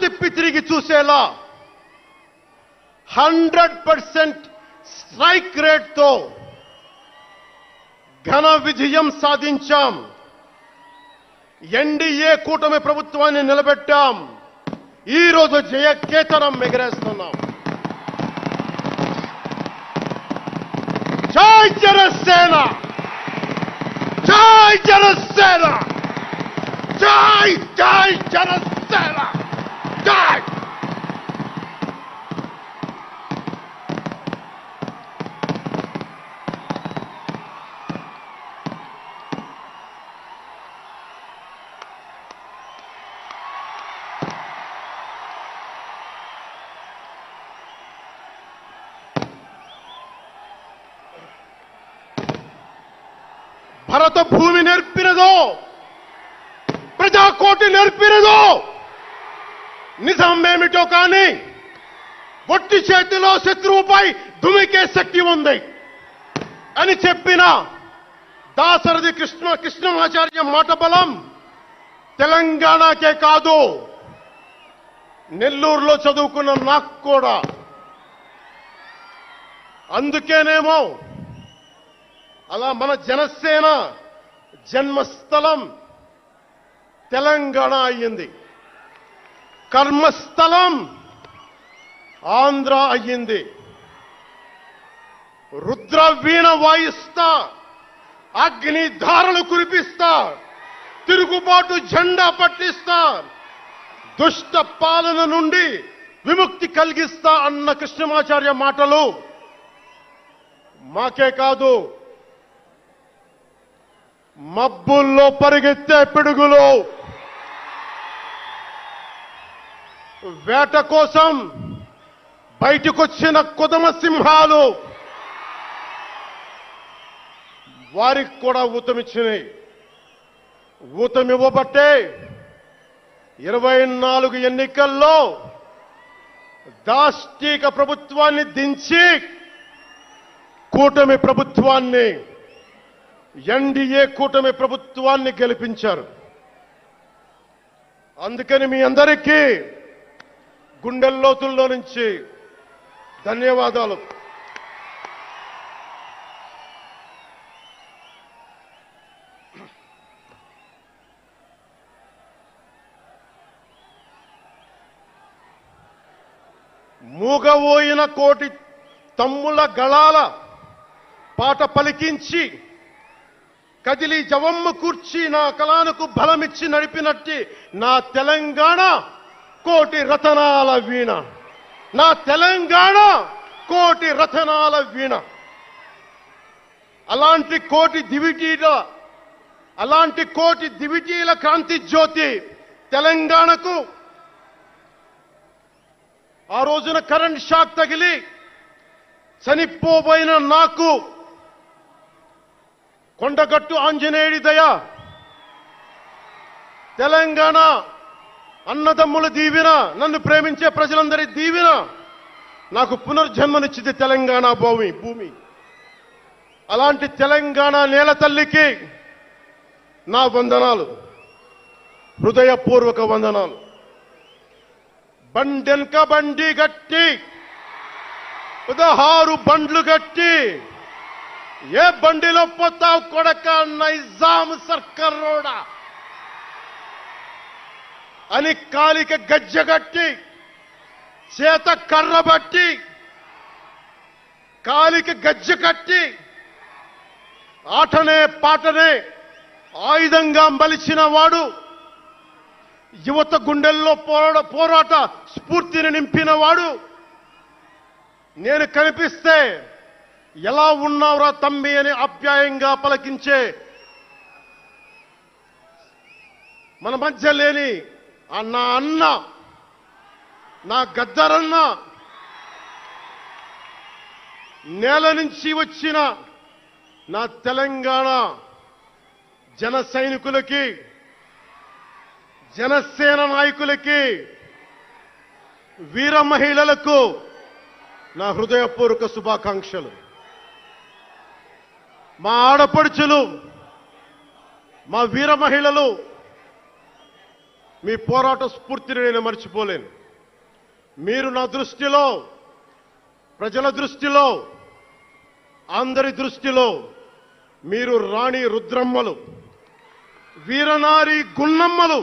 తిప్పి తిరిగి చూసేలా హండ్రెడ్ పర్సెంట్ స్ట్రైక్ రేట్తో ఘన విజయం సాధించాం. ఎన్డీఏ కూటమి ప్రభుత్వాన్ని నిలబెట్టాం. ఈ రోజు జయకేతనం ఎగరేస్తున్నాం. జై జనసేన! జై జనసేన! జై జై జనసేన! జై భరత భూమి నేర్పినదో ప్రజాకోటి నేర్పినదో నిజం ఏమిటో కానీ ఒట్టి చేతిలో శత్రువుపై దుమికే శక్తి ఉంది అని చెప్పిన దాసరథి కృష్ణ కృష్ణమాచార్య మాట బలం తెలంగాణకే కాదు. నెల్లూరులో చదువుకున్న నాకు కూడా. అందుకేనేమో అలా మన జనసేన జన్మస్థలం తెలంగాణ అయ్యింది. కర్మస్థలం. ఆంధ్ర అయ్యింది. రుద్ర వీణ వాయిస్తా అగ్ని ధారలు కురిపిస్తా. తిరుగుబాటు జెండా పట్టిస్తా. దుష్ట పాలన నుండి విముక్తి కలిగిస్తా అన్న కృష్ణమాచార్య మాటలు మాకే కాదు. మబ్బుల్లో పరిగెత్తే పిడుగులు. వేట కోసం బయటకొచ్చిన కుదమ సింహాలు వారికి కూడా ఊతమిచ్చినాయి. ఊతమివ్వబట్టే ఇరవై నాలుగు ఎన్నికల్లో దాష్టీక ప్రభుత్వాన్ని దించి కూటమి ప్రభుత్వాన్ని ఎన్డీఏ కూటమి ప్రభుత్వాన్ని గెలిపించారు. అందుకని మీ అందరికీ గుండెల్లోతుల్లో నుంచి ధన్యవాదాలు. మూగబోయిన కోటి తమ్ముల గళాల పాట పలికించి కదిలి జవమ్మ కూర్చి నా కళానికి బలమిచ్చి నడిపినట్టి నా తెలంగాణ కోటి రతనాల వీణ. నా తెలంగాణ కోటి రతనాల వీణ. అలాంటి కోటి దివిటీల అలాంటి కోటి దివిటీల క్రాంతి జ్యోతి తెలంగాణకు. ఆ రోజున కరెంట్ షాక్ తగిలి చనిపోబోయిన నాకు కొండగట్టు ఆంజనేయుడి దయ. తెలంగాణ అన్నదమ్ముల దీవెన నన్ను ప్రేమించే ప్రజలందరి దీవెన. నాకు పునర్జన్మనిచ్చింది తెలంగాణ భూమి భూమి. అలాంటి తెలంగాణ నేల తల్లికి నా వందనాలు. హృదయపూర్వక వందనాలు. బండెన్క బండి గట్టి పదహారు బండ్లు గట్టి. ఏ బండిలో పోతావు కొడక నైజాం సర్కర్రోడా అని కాలిక గజ్జగట్టి చేత కర్రబట్టి కాలిక కాలికి గజ్జ కట్టి ఆటనే పాటనే ఆయుధంగా మలిచిన వాడు యువత గుండెల్లో పోరాట పోరాట స్ఫూర్తిని నింపిన వాడు నేను కనిపిస్తే ఎలా ఉన్నావురా తమ్మి అని ఆప్యాయంగా పలకించే మన మధ్య లేని నా అన్న. నా గద్దరన్న. నేల నుంచి వచ్చిన నా తెలంగాణ జన సైనికులకి జనసేన నాయకులకి వీర మహిళలకు నా హృదయపూర్వక శుభాకాంక్షలు. మా ఆడపడుచులు మా వీర మహిళలు మీ పోరాట స్ఫూర్తిని నేను మర్చిపోలేను. మీరు నా దృష్టిలో ప్రజల దృష్టిలో అందరి దృష్టిలో మీరు రాణి రుద్రమ్మలు వీరనారి గున్నమ్మలు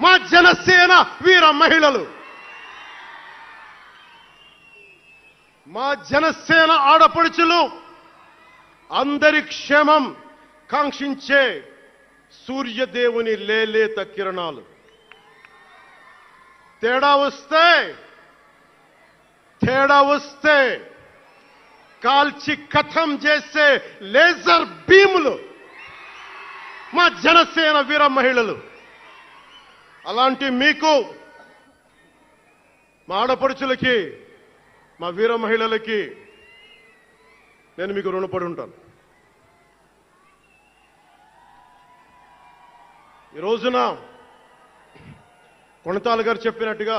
మా జనసేన వీర మహిళలు. మా జనసేన ఆడపడుచులు అందరి క్షేమం కాంక్షించే సూర్యదేవుని లేలేత కిరణాలు. తేడా వస్తే తేడా వస్తే కాల్చి కథం చేసే లేజర్ భీములు మా జనసేన వీర మహిళలు. అలాంటి మీకు మా ఆడపడుచులకి మా వీర మహిళలకి నేను మీకు రుణపడి ఉంటాను. ఈ రోజున కొణతాల గారు చెప్పినట్టుగా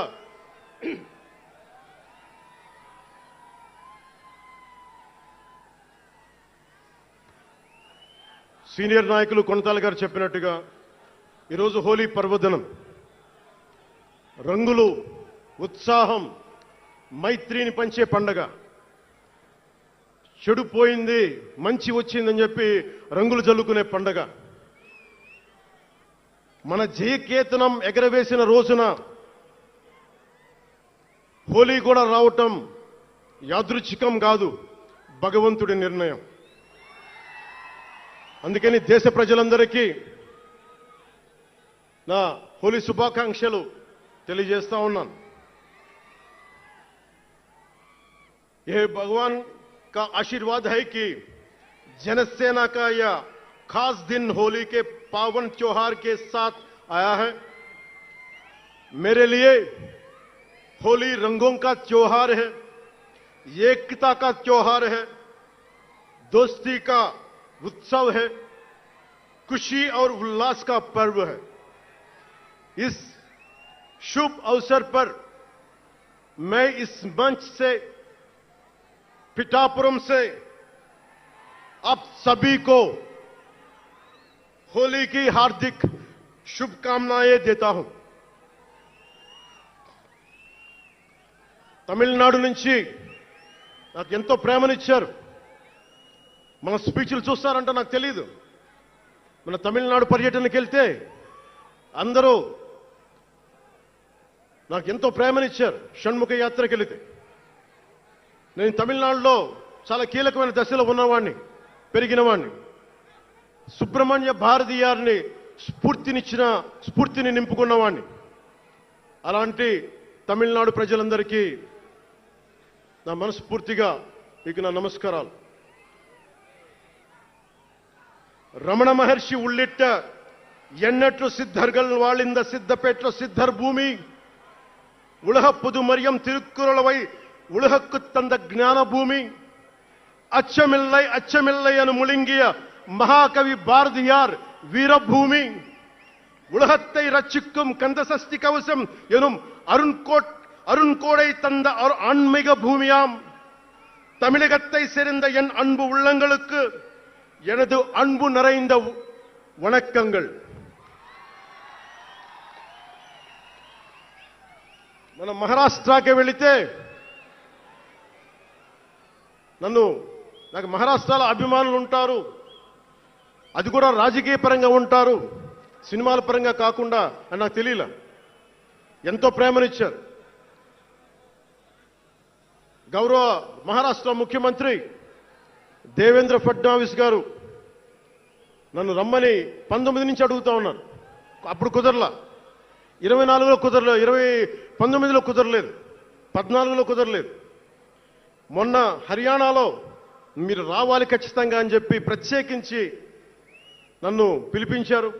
సీనియర్ నాయకులు కొణతాల గారు చెప్పినట్టుగా ఈరోజు హోలీ పర్వదినం. రంగులు ఉత్సాహం మైత్రిని పంచే పండగ. చెడు పోయింది మంచి వచ్చిందని చెప్పి రంగులు జల్లుకునే పండగ. మన జయకేతనం ఎగరవేసిన రోజున హోలీ కూడా రావటం యాదృచ్ఛికం కాదు భగవంతుడి నిర్ణయం అందుకని దేశ ప్రజలందరికీ నా హోలీ శుభాకాంక్షలు తెలియజేస్తా ఉన్నాను ये भगवान का आशीर्वाद है कि जनसेना का यह खास दिन होली के पावन त्योहार के साथ आया है। मेरे लिए होली रंगों का त्योहार है, एकता का त्योहार है, दोस्ती का उत्सव है, खुशी और उल्लास का पर्व है। इस शुभ अवसर पर मैं इस मंच से, पिठापुरम से आप सभी को होली की हार्दिक शुभकामनाएं देता हूं తమిళనాడు నుంచి నాకు ఎంతో ప్రేమనిచ్చారు మన స్పీచ్లు చూస్తారంట నాకు తెలియదు మన తమిళనాడు పర్యటనకి వెళ్తే అందరూ నాకు ఎంతో ప్రేమనిచ్చారు షణ్ముఖ యాత్రకి వెళితే నేను తమిళనాడులో చాలా కీలకమైన దశలో ఉన్నవాడిని పెరిగినవాడిని సుబ్రహ్మణ్య భారతీయారిని స్ఫూర్తినిచ్చిన స్ఫూర్తిని నింపుకున్నవాడిని అలాంటి తమిళనాడు ప్రజలందరికీ నా మనస్ఫూర్తిగా మీకు నా నమస్కారాలు రమణ మహర్షి ఉళ్ళిట్ట ఎన్నట్లు సిద్ధర్గల్ వాళింద సిద్ధపేట్ల సిద్ధర్ భూమి உலக புதுமரியம் திருக்குறளவை உலகக்கு தந்த ஞான பூமி அச்சமில்லை அச்சமில்லை என முழுங்கிய மகாகவி பாரதியார் வீரபூமி உலகத்தை ரட்சிக்கும் கந்தசஷ்டி கவசம் எனும் அருண்கோட் அருண்கோடை தந்த அரு- ஆன்மீக பூமியாம் தமிழகத்தை சேர்ந்த என் அன்பு உள்ளங்களுக்கு எனது அன்பு நிறைந்த வணக்கங்கள் మన మహారాష్ట్రకి వెళితే నన్ను నాకు మహారాష్ట్రలో అభిమానులు ఉంటారు అది కూడా రాజకీయ పరంగా ఉంటారు సినిమాల పరంగా కాకుండా అని నాకు తెలియలే. ఎంతో ప్రేమనిచ్చారు. గౌరవ మహారాష్ట్ర ముఖ్యమంత్రి దేవేంద్ర ఫడ్నవీస్ గారు నన్ను రమ్మని పంతొమ్మిది నుంచి అడుగుతా ఉన్నారు. అప్పుడు కుదరలా. ఇరవై నాలుగులో కుదరలేదు ఇరవై పంతొమ్మిదిలో కుదరలేదు పద్నాలుగులో కుదరలేదు. మొన్న హర్యానాలో మీరు రావాలి ఖచ్చితంగా అని చెప్పి ప్రత్యేకించి నన్ను పిలిపించారు.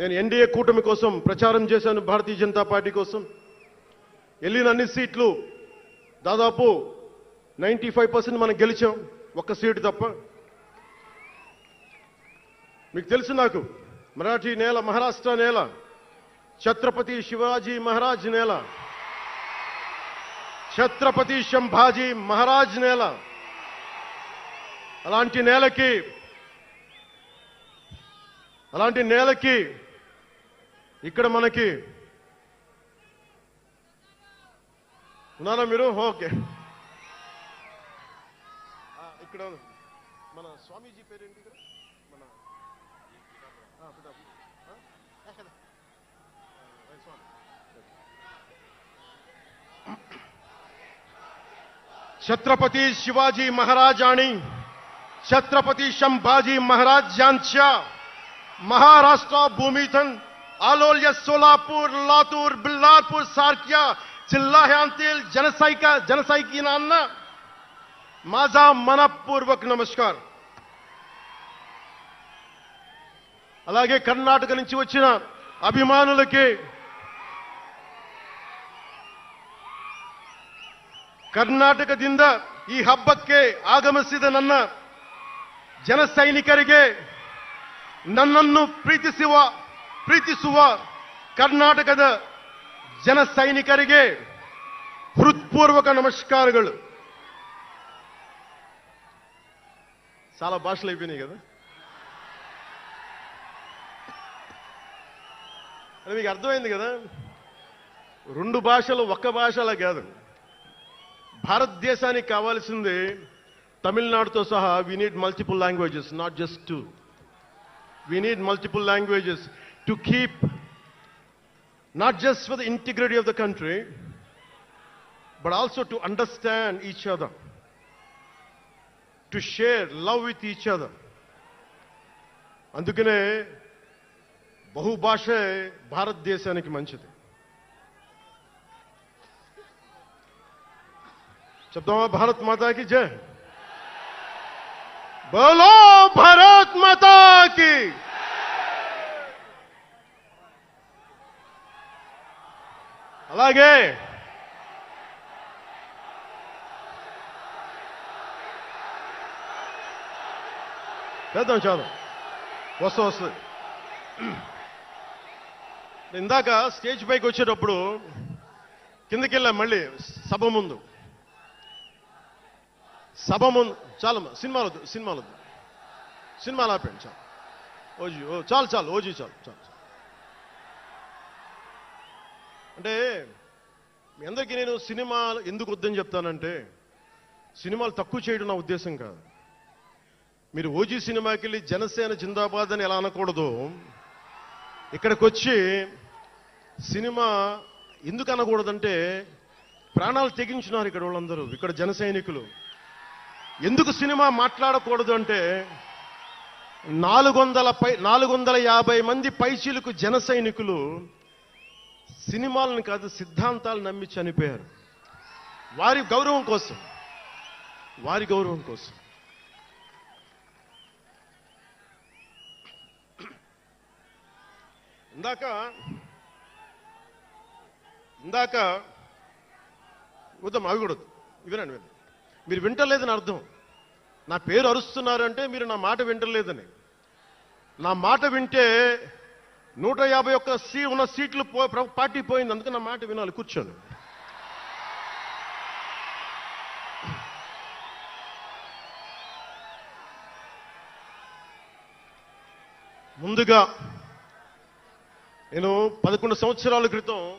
నేను ఎన్డీఏ కూటమి కోసం ప్రచారం చేశాను భారతీయ జనతా పార్టీ కోసం. వెళ్ళిన అన్ని సీట్లు దాదాపు నైంటీ ఫైవ్ పర్సెంట్ మనం గెలిచాం ఒక్క సీటు తప్ప. మీకు తెలుసు నాకు మరాఠీ నేల మహారాష్ట్ర నేల ఛత్రపతి శివాజీ మహారాజ్ నేల ఛత్రపతి శంభాజీ మహారాజ్ నేల. అలాంటి నేలకి అలాంటి నేలకి ఇక్కడ మనకి ఉన్నారా మీరు ఓకే ఆ, ఇక్కడ మన స్వామీజీ పేరేంటి ఇక్కడ మన ఆ, పితాపు. ఆ? ఆ, కదా. ఆ, రైట్ స్వామి. छत्रपती शिवाजी महाराज आणि छत्रपती संभाजी महाराज यांच्या महाराष्ट्र भूमीतून आलोल्य सोलापूर लातूर बिल्लारपूर सारख्या जिल्ह्यांतील जनसैका जनसैनिकांना माझा मनपूर्वक నమస్కారం అలాగే కర్ణాటక నుంచి వచ్చిన అభిమానులకి ಕರ್ನಾಟಕದಿಂದ ಈ ಹಬ್ಬಕ್ಕೆ ಆಗಮಿಸಿದ ನನ್ನ ಜನ ಸೈನಿಕರಿಗೆ ನನ್ನನ್ನು ಪ್ರೀತಿಸುವ ಪ್ರೀತಿಸುವ ಕರ್ನಾಟಕದ ಜನ ಸೈನಿಕರಿಗೆ హృత్పూర్వక నమస్కారాలు చాలా భాషలు అయిపోయినాయి కదా అది మీకు అర్థమైంది కదా రెండు భాషలు ఒక్క భాషలా కాదు భారతదేశానికి కావాల్సింది తమిళనాడుతో సహా we need multiple languages not just two we need multiple languages to keep not just for the integrity of the country but also to understand each other to share love with each other అందుకనే బహుభాషే భారతదేశానికి మంచిది. చెప్తామా భారత్ మాతాకి జై. బోలో భారత్ మాతాకి అలాగే చేద్దాం చేద్దాం వస్తూ వస్తుంది ఇందాక స్టేజ్ పైకి వచ్చేటప్పుడు కిందకి వెళ్ళాం మళ్ళీ సభ ముందు సభ ముందు చాలు సినిమాలు వద్దు సినిమాలు వద్దు. సినిమాలు ఆపండి చాలు. ఓజీ ఓ చాలు చాలు ఓజీ చాలు చాలు చాలు. అంటే మీ అందరికీ నేను సినిమాలు ఎందుకు వద్దని చెప్తానంటే సినిమాలు తక్కువ చేయడం నా ఉద్దేశం కాదు. మీరు ఓజీ సినిమాకి వెళ్ళి జనసేన జిందాబాద్ అని ఎలా అనకూడదు? ఇక్కడికి వచ్చి సినిమా ఎందుకు అనకూడదంటే ప్రాణాలు తెగించినారు ఇక్కడ వాళ్ళందరూ ఇక్కడ జన సైనికులు. ఎందుకు సినిమా మాట్లాడకూడదు అంటే నాలుగు వందల పై నాలుగు వందల యాభై మంది పైచీలకు జన సైనికులు సినిమాలను కాదు సిద్ధాంతాలు నమ్మి చనిపోయారు. వారి గౌరవం కోసం వారి గౌరవం కోసం. ఇందాక ఇందాక వద్దాం అవి కూడా వినండి వినండి మీరు వింటలేదని అర్థం. నా పేరు అరుస్తున్నారంటే మీరు నా మాట వింటలేదని. నా మాట వింటే నూట యాభై ఒక్క సీ ఉన్న సీట్లు పో పార్టీ పోయింది అందుకే నా మాట వినాలి. కూర్చోండి. ముందుగా నేను పదకొండు సంవత్సరాల క్రితం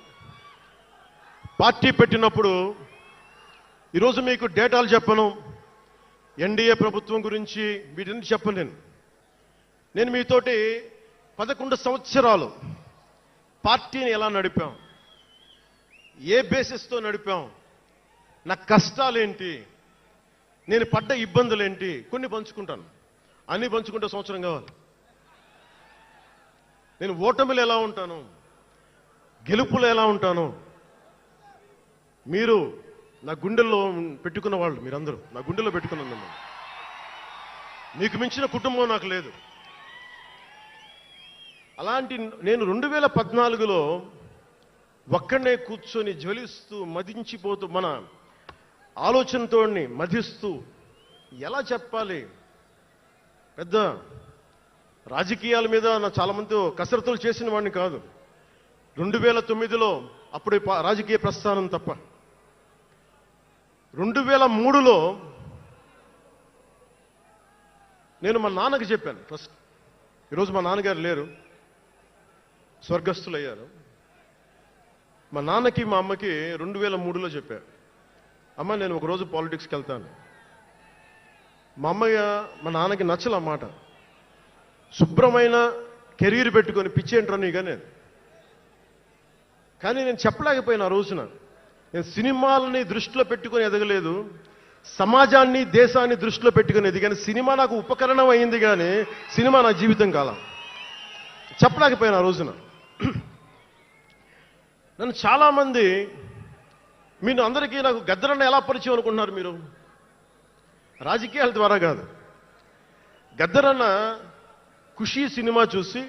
పార్టీ పెట్టినప్పుడు ఈరోజు మీకు డేటాలు చెప్పను. ఎన్డీఏ ప్రభుత్వం గురించి వీటిని చెప్పలేను నేను మీతోటి పదకొండు సంవత్సరాలు పార్టీని ఎలా నడిపాం? ఏ బేసిస్తో నడిపాం? నా కష్టాలేంటి? నేను పడ్డ ఇబ్బందులేంటి? కొన్ని పంచుకుంటాను. అన్నీ పంచుకుంటే సంవత్సరం కావాలి. నేను ఓటమిలు ఎలా ఉంటాను? గెలుపులు ఎలా ఉంటాను? మీరు నా గుండెల్లో పెట్టుకున్న వాళ్ళు మీరందరూ. నా గుండెలో పెట్టుకున్నాను మిమ్మల్ని మీకు మించిన కుటుంబం నాకు లేదు. అలాంటి నేను రెండు వేల పద్నాలుగులో ఒక్కడనే కూర్చొని జ్వలిస్తూ మదించిపోతూ మన ఆలోచనతో మధిస్తూ ఎలా చెప్పాలి? పెద్ద రాజకీయాల మీద నా చాలా మంది కసరత్తులు చేసిన వాడిని కాదు. రెండు వేల తొమ్మిదిలో అప్పుడు రాజకీయ ప్రస్థానం తప్ప రెండు వేల మూడులో నేను మా నాన్నకి చెప్పాను ఫస్ట్ ఈరోజు మా నాన్నగారు లేరు. స్వర్గస్థులయ్యారు. మా నాన్నకి మా అమ్మకి రెండు వేల మూడులో చెప్పారు అమ్మ నేను ఒకరోజు పాలిటిక్స్కి వెళ్తాను. మా అమ్మయ్య మా నాన్నకి నచ్చల మాట. శుభ్రమైన కెరీర్ పెట్టుకొని పిచ్చేంట్రా నీగా నేను. కానీ నేను చెప్పలేకపోయిన ఆ రోజున. నేను సినిమాలని దృష్టిలో పెట్టుకొని ఎదగలేదు సమాజాన్ని దేశాన్ని దృష్టిలో పెట్టుకుని ఎదిగాను. సినిమా నాకు ఉపకరణం అయింది కానీ సినిమా నా జీవితం కాలం. చెప్పలేకపోయాను ఆ రోజున. నన్ను చాలామంది మీరు అందరికీ నాకు గద్దరన్న ఎలా పరిచయం అనుకుంటున్నారు మీరు? రాజకీయాల ద్వారా కాదు. గద్దరన్న ఖుషీ సినిమా చూసి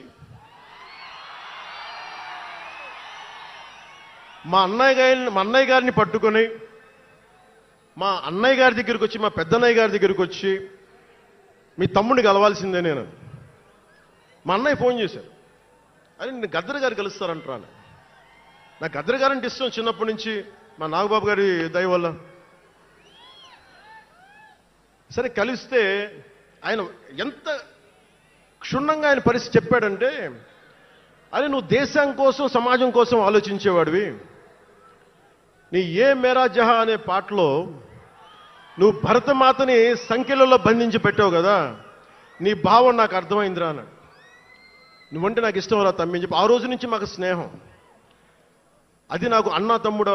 మా అన్నయ్య గారిని మా అన్నయ్య గారిని పట్టుకొని మా అన్నయ్య గారి దగ్గరికి వచ్చి మా పెద్దన్నయ్య గారి దగ్గరికి వచ్చి మీ తమ్ముడిని కలవాల్సిందే నేను. మా అన్నయ్య ఫోన్ చేశారు. అని నేను గద్దర్ గారు కలుస్తారంటాను నాకు గద్దర్ గారు అంటే ఇష్టం చిన్నప్పటి నుంచి మా నాగబాబు గారి దయ వల్ల. సరే కలిస్తే ఆయన ఎంత క్షుణ్ణంగా ఆయన పరిస్థితి చెప్పాడంటే అరే నువ్వు దేశం కోసం సమాజం కోసం ఆలోచించేవాడివి. నీ ఏ మేరా జహా అనే పాటలో నువ్వు భరతమాతని సంఖ్యలలో బంధించి పెట్టావు కదా నీ భావం నాకు అర్థమైందిరా అన్నాడు. నువ్వంటే నాకు ఇష్టం రా తమ్మి చెప్పి ఆ రోజు నుంచి మాకు స్నేహం. అది నాకు అన్న తమ్ముడ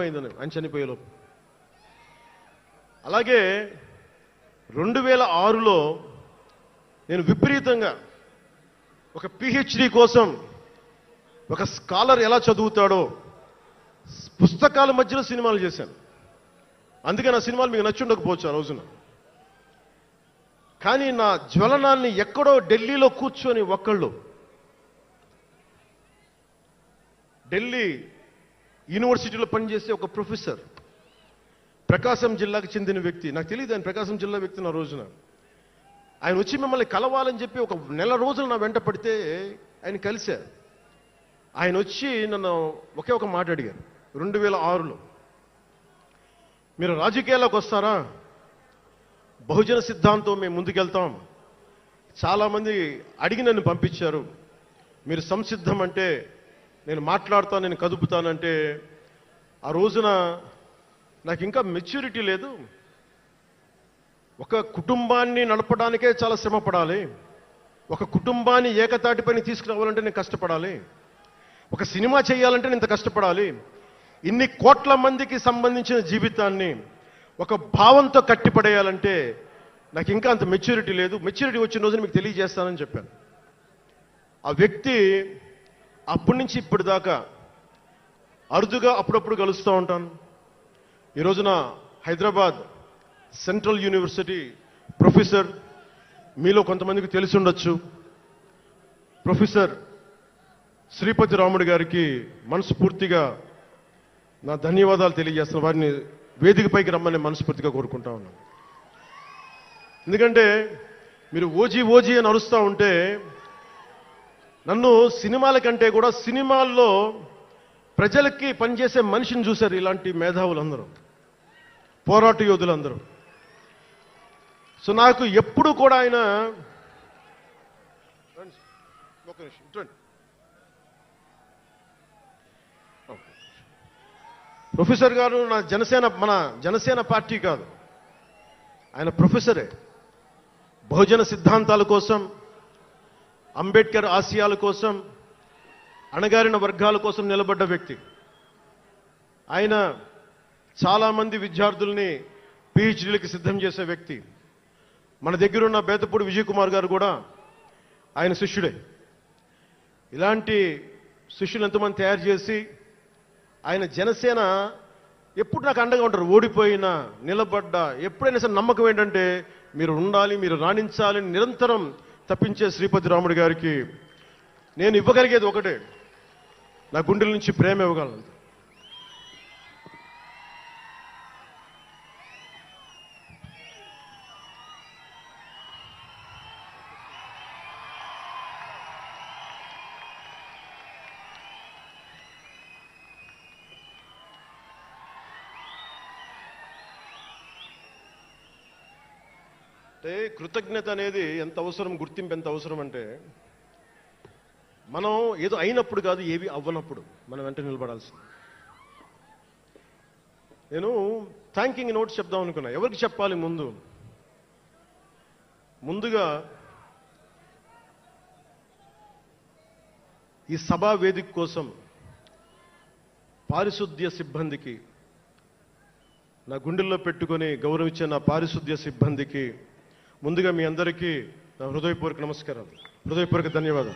అయిందని అని చనిపోయేలోపు. అలాగే రెండు వేల ఆరులో నేను విపరీతంగా ఒక పిహెచ్డి కోసం ఒక స్కాలర్ ఎలా చదువుతాడో పుస్తకాల మధ్యలో సినిమాలు చేశాను. అందుకే నా సినిమాలు మీకు నచ్చుండకపోవచ్చు ఆ రోజున. కానీ నా జ్వలనాన్ని ఎక్కడో ఢిల్లీలో కూర్చొని ఒక్కళ్ళు ఢిల్లీ యూనివర్సిటీలో పనిచేసే ఒక ప్రొఫెసర్ ప్రకాశం జిల్లాకు చెందిన వ్యక్తి. నాకు తెలియదు ఆయన ప్రకాశం జిల్లా వ్యక్తి నా రోజున. ఆయన వచ్చి మిమ్మల్ని కలవాలని చెప్పి ఒక నెల రోజులు నా వెంట పడితే ఆయన కలిశారు. ఆయన వచ్చి నన్ను ఒకే ఒక మాట అడిగారు. రెండు వేల ఆరులో. మీరు రాజకీయాల్లోకి వస్తారా? బహుజన సిద్ధాంతం మేము ముందుకెళ్తాం. చాలామంది అడిగి నన్ను పంపించారు. మీరు సంసిద్ధం అంటే నేను మాట్లాడతాను నేను కదుపుతానంటే ఆ రోజున నాకు ఇంకా మెచ్యూరిటీ లేదు. ఒక కుటుంబాన్ని నడపడానికే చాలా శ్రమపడాలి. ఒక కుటుంబాన్ని ఏకతాటిపైన తీసుకురావాలంటే నేను కష్టపడాలి. ఒక సినిమా చేయాలంటే నేను ఇంత కష్టపడాలి. ఇన్ని కోట్ల మందికి సంబంధించిన జీవితాన్ని ఒక భావంతో కట్టిపడేయాలంటే నాకు ఇంకా అంత మెచ్యూరిటీ లేదు. మెచ్యూరిటీ వచ్చిన రోజున మీకు తెలియజేస్తానని చెప్పాను. ఆ వ్యక్తి అప్పటి నుంచి ఇప్పటిదాకా అరుదుగా అప్పుడప్పుడు కలుస్తూ ఉంటాను. ఈ రోజున హైదరాబాద్ సెంట్రల్ యూనివర్సిటీ ప్రొఫెసర్ మీలో కొంతమందికి తెలిసి ఉండొచ్చు. ప్రొఫెసర్ శ్రీపతి రాముడు గారికి మనస్ఫూర్తిగా నా ధన్యవాదాలు తెలియజేస్తున్న వారిని వేదికపైకి రమ్మని మనస్ఫూర్తిగా కోరుకుంటా ఉన్నాను. ఎందుకంటే మీరు ఓజీ ఓజీ అని అరుస్తూ ఉంటే నన్ను సినిమాల కంటే కూడా సినిమాల్లో ప్రజలకి పనిచేసే మనిషిని చూశారు ఇలాంటి మేధావులందరూ పోరాట యోధులందరూ. సో నాకు ఎప్పుడు కూడా ఆయన ఒక నిమిషం, ఇటు రండి. ప్రొఫెసర్ గారు నా జనసేన మన జనసేన పార్టీ కాదు. ఆయన ప్రొఫెసరే. బహుజన సిద్ధాంతాల కోసం అంబేద్కర్ ఆశయాల కోసం అణగారిన వర్గాల కోసం నిలబడ్డ వ్యక్తి. ఆయన చాలామంది విద్యార్థుల్ని పిహెచ్డీలకు సిద్ధం చేసే వ్యక్తి. మన దగ్గరున్న బేతపూడి విజయ్ కుమార్ గారు కూడా ఆయన శిష్యుడే. ఇలాంటి శిష్యులు ఎంతమంది తయారు చేసి ఆయన జనసేన ఎప్పుడు నాకు అండగా ఉంటారు? ఓడిపోయినా నిలబడ్డా ఎప్పుడైనా సరే నమ్మకం ఏంటంటే మీరు ఉండాలి మీరు రాణించాలి అని నిరంతరం తప్పించే శ్రీపతి రాముడు గారికి నేను ఇవ్వగలిగేది ఒకటే. నా గుండెల నుంచి ప్రేమ ఇవ్వగలను. అంటే కృతజ్ఞత అనేది ఎంత అవసరం గుర్తింపు ఎంత అవసరం అంటే మనం ఏదో అయినప్పుడు కాదు ఏవి అవ్వనప్పుడు మనం వెంట నిలబడాల్సింది. నేను థ్యాంకింగ్ నోట్స్ చెప్దాం అనుకున్నా. ఎవరికి చెప్పాలి ముందు? ముందుగా ఈ సభా వేదిక కోసం పారిశుద్ధ్య సిబ్బందికి నా గుండెల్లో పెట్టుకొని గౌరవించే నా పారిశుద్ధ్య సిబ్బందికి ముందుగా మీ అందరికీ నా హృదయపూర్వక నమస్కారాలు. హృదయపూర్వక ధన్యవాదాలు.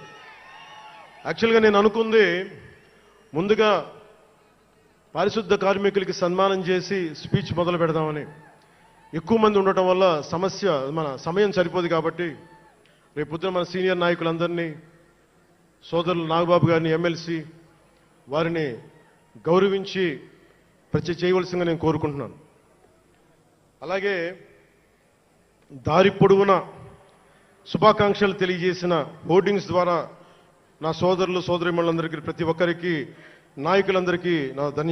యాక్చువల్గా నేను అనుకుంది ముందుగా పారిశుద్ధ కార్మికులకి సన్మానం చేసి స్పీచ్ మొదలు పెడదామని. ఎక్కువ మంది ఉండటం వల్ల సమస్య మన సమయం సరిపోదు కాబట్టి రేపు మన సీనియర్ నాయకులందరినీ సోదరులు నాగబాబు గారిని ఎమ్మెల్సీ వారిని గౌరవించి ప్రతి చేయవలసిందిగా నేను కోరుకుంటున్నాను. అలాగే దారి పొడవునా శుభాకాంక్షలు తెలియజేసిన హోర్డింగ్స్ ద్వారా నా సోదరులు సోదరిమణులందరికీ ప్రతి ఒక్కరికి నాయకులందరికీ నా ధన్య